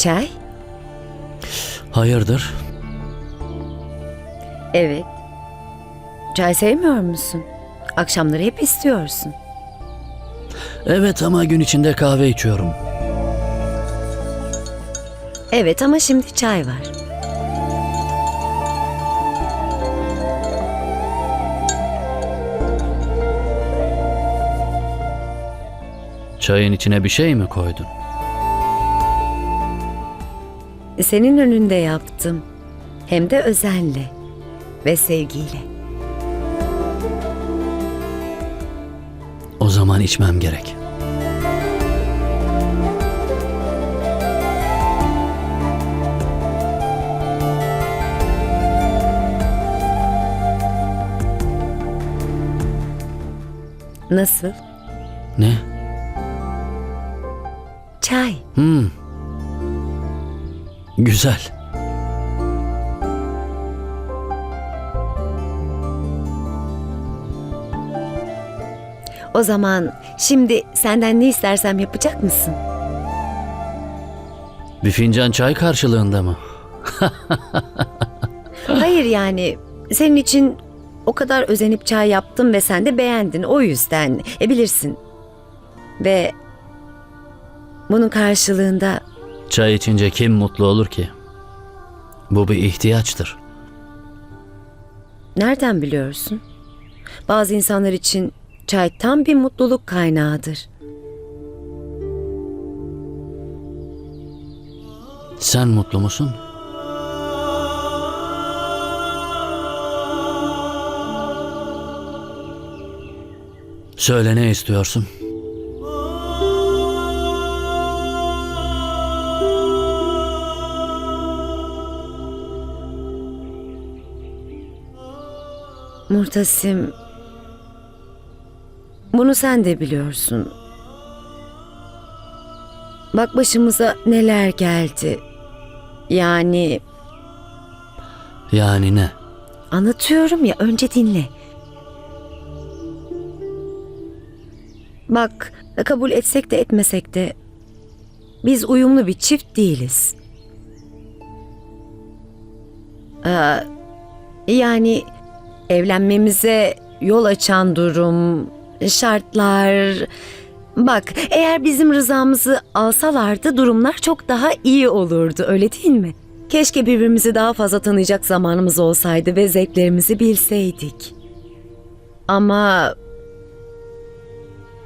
Çay? Hayırdır? Evet. Çay sevmiyor musun? Akşamları hep istiyorsun. Evet ama gün içinde kahve içiyorum. Evet ama şimdi çay var. Çayın içine bir şey mi koydun? Senin önünde yaptım. Hem de özenle ve sevgiyle. O zaman içmem gerek. Nasıl? Ne? Çay. Hmm. Güzel. O zaman şimdi senden ne istersem yapacak mısın? Bir fincan çay karşılığında mı? Hayır yani senin için o kadar özenip çay yaptım ve sen de beğendin o yüzden. E bilirsin. Ve bunun karşılığında Çay içince kim mutlu olur ki? Bu bir ihtiyaçtır. nereden biliyorsun? Bazı insanlar için çay tam bir mutluluk kaynağıdır. Sen mutlu musun? Söyle ne istiyorsun? Murtasim, bunu sen de biliyorsun. Bak başımıza neler geldi. Yani Yani ne? anlatıyorum ya önce dinle. Bak kabul etsek de etmesek de biz uyumlu bir çift değiliz. Ee, yani evlenmemize yol açan durum, şartlar... Bak eğer bizim rızamızı alsalardı durumlar çok daha iyi olurdu öyle değil mi? Keşke birbirimizi daha fazla tanıyacak zamanımız olsaydı ve zevklerimizi bilseydik. Ama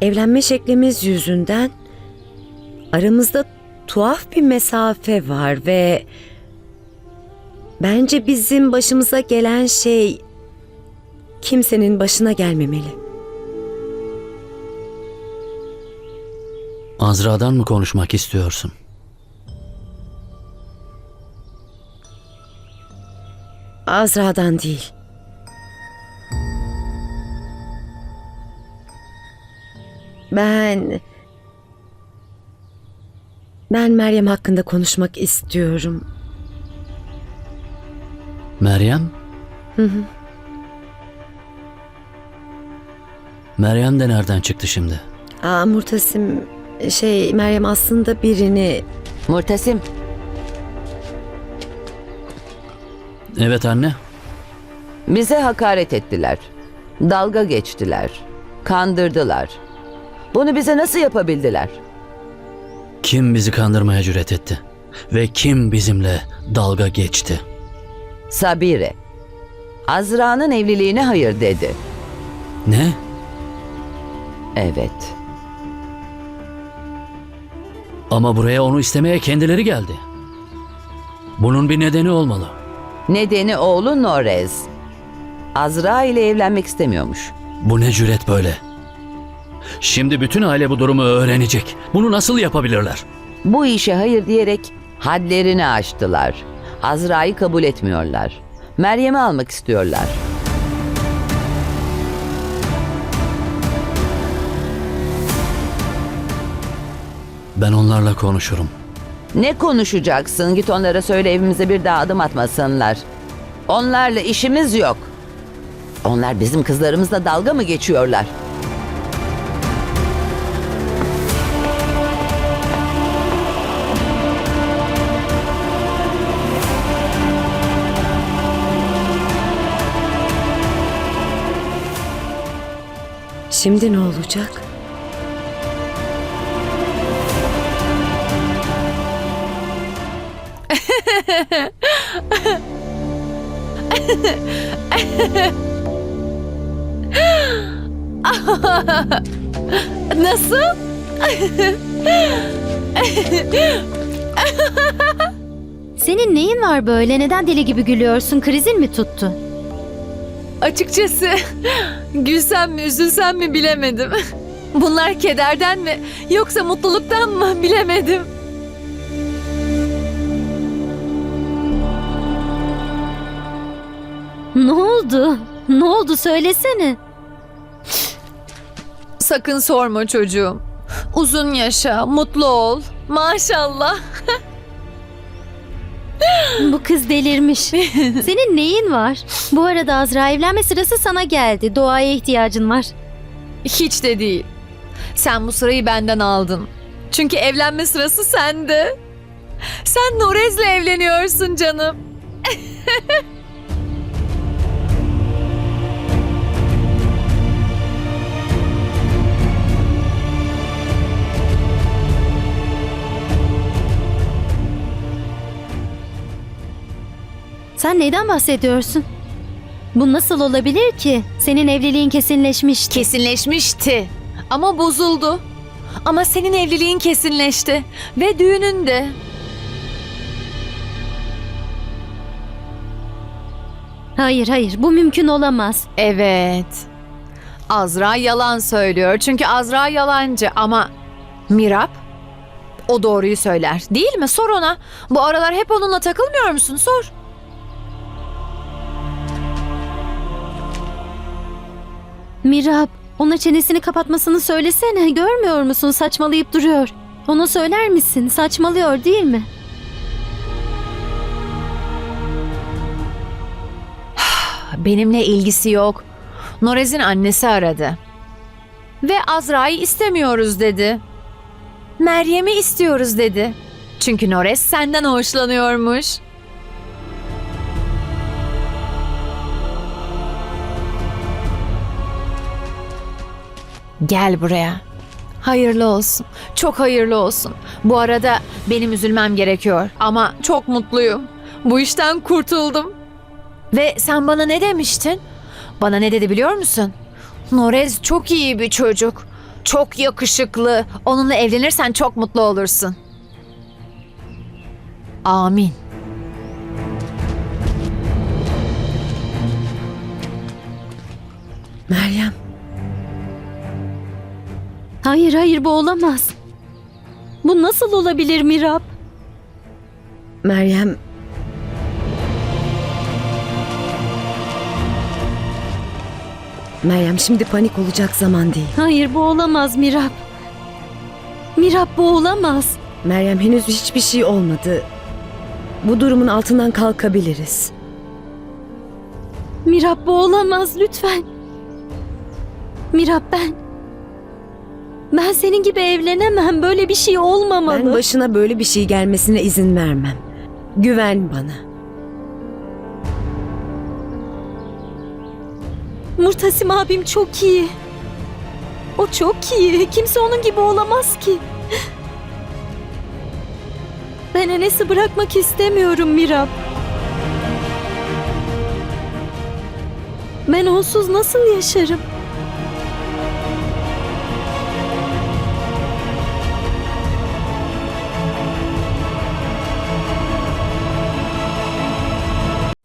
evlenme şeklimiz yüzünden aramızda tuhaf bir mesafe var ve bence bizim başımıza gelen şey kimsenin başına gelmemeli. Azra'dan mı konuşmak istiyorsun? Azra'dan değil. Ben... Ben Meryem hakkında konuşmak istiyorum. Meryem? Meryem de nereden çıktı şimdi? Aa, Murtasim, şey Meryem aslında birini... Murtasim, Evet anne. bize hakaret ettiler. Dalga geçtiler. Kandırdılar. Bunu bize nasıl yapabildiler? Kim bizi kandırmaya cüret etti? Ve kim bizimle dalga geçti? Sabire. Azra'nın evliliğine hayır dedi. Ne? Evet. Ama buraya onu istemeye kendileri geldi. Bunun bir nedeni olmalı. Nedeni oğlu Norez. Azra ile evlenmek istemiyormuş. Bu ne cüret böyle? Şimdi bütün aile bu durumu öğrenecek. Bunu nasıl yapabilirler? Bu işe hayır diyerek hadlerini aştılar. Azra'yı kabul etmiyorlar. Meryem'i almak istiyorlar. Ben onlarla konuşurum. Ne konuşacaksın? Git onlara söyle evimize bir daha adım atmasınlar. Onlarla işimiz yok. Onlar bizim kızlarımızla dalga mı geçiyorlar? Şimdi ne olacak? Nasıl? Senin neyin var böyle? Neden deli gibi gülüyorsun? Krizin mi tuttu? Açıkçası gülsem mi üzülsem mi bilemedim. Bunlar kederden mi yoksa mutluluktan mı bilemedim. Ne oldu? Ne oldu söylesene. Sakın sorma çocuğum. Uzun yaşa, mutlu ol. Maşallah. Bu kız delirmiş. Senin neyin var? Bu arada Azra evlenme sırası sana geldi. Doğaya ihtiyacın var. Hiç de değil. Sen bu sırayı benden aldın. Çünkü evlenme sırası sende. Sen Norez'le evleniyorsun canım. Sen neyden bahsediyorsun? Bu nasıl olabilir ki? Senin evliliğin kesinleşmişti. Kesinleşmişti. Ama bozuldu. Ama senin evliliğin kesinleşti. Ve düğünün de. Hayır hayır bu mümkün olamaz. Evet. Azra yalan söylüyor. Çünkü Azra yalancı ama Mirap o doğruyu söyler. Değil mi? Sor ona. Bu aralar hep onunla takılmıyor musun? Sor. Mirab ona çenesini kapatmasını söylesene. Görmüyor musun? Saçmalayıp duruyor. Ona söyler misin? Saçmalıyor değil mi? Benimle ilgisi yok. Norez'in annesi aradı. Ve Azra'yı istemiyoruz dedi. Meryem'i istiyoruz dedi. Çünkü Norez senden hoşlanıyormuş. Gel buraya. Hayırlı olsun. Çok hayırlı olsun. Bu arada benim üzülmem gerekiyor ama çok mutluyum. Bu işten kurtuldum. Ve sen bana ne demiştin? Bana ne dedi biliyor musun? Norez çok iyi bir çocuk. Çok yakışıklı. Onunla evlenirsen çok mutlu olursun. Amin. Meryem, Hayır hayır bu olamaz. Bu nasıl olabilir Mirab? Meryem. Meryem şimdi panik olacak zaman değil. Hayır bu olamaz Mirab. Mirab bu olamaz. Meryem henüz hiçbir şey olmadı. Bu durumun altından kalkabiliriz. Mirab bu olamaz lütfen. Mirab ben... Ben senin gibi evlenemem. Böyle bir şey olmamalı. Ben başına böyle bir şey gelmesine izin vermem. Güven bana. Murtasim abim çok iyi. O çok iyi. Kimse onun gibi olamaz ki. Ben Enes'i bırakmak istemiyorum Mirab. Ben onsuz nasıl yaşarım?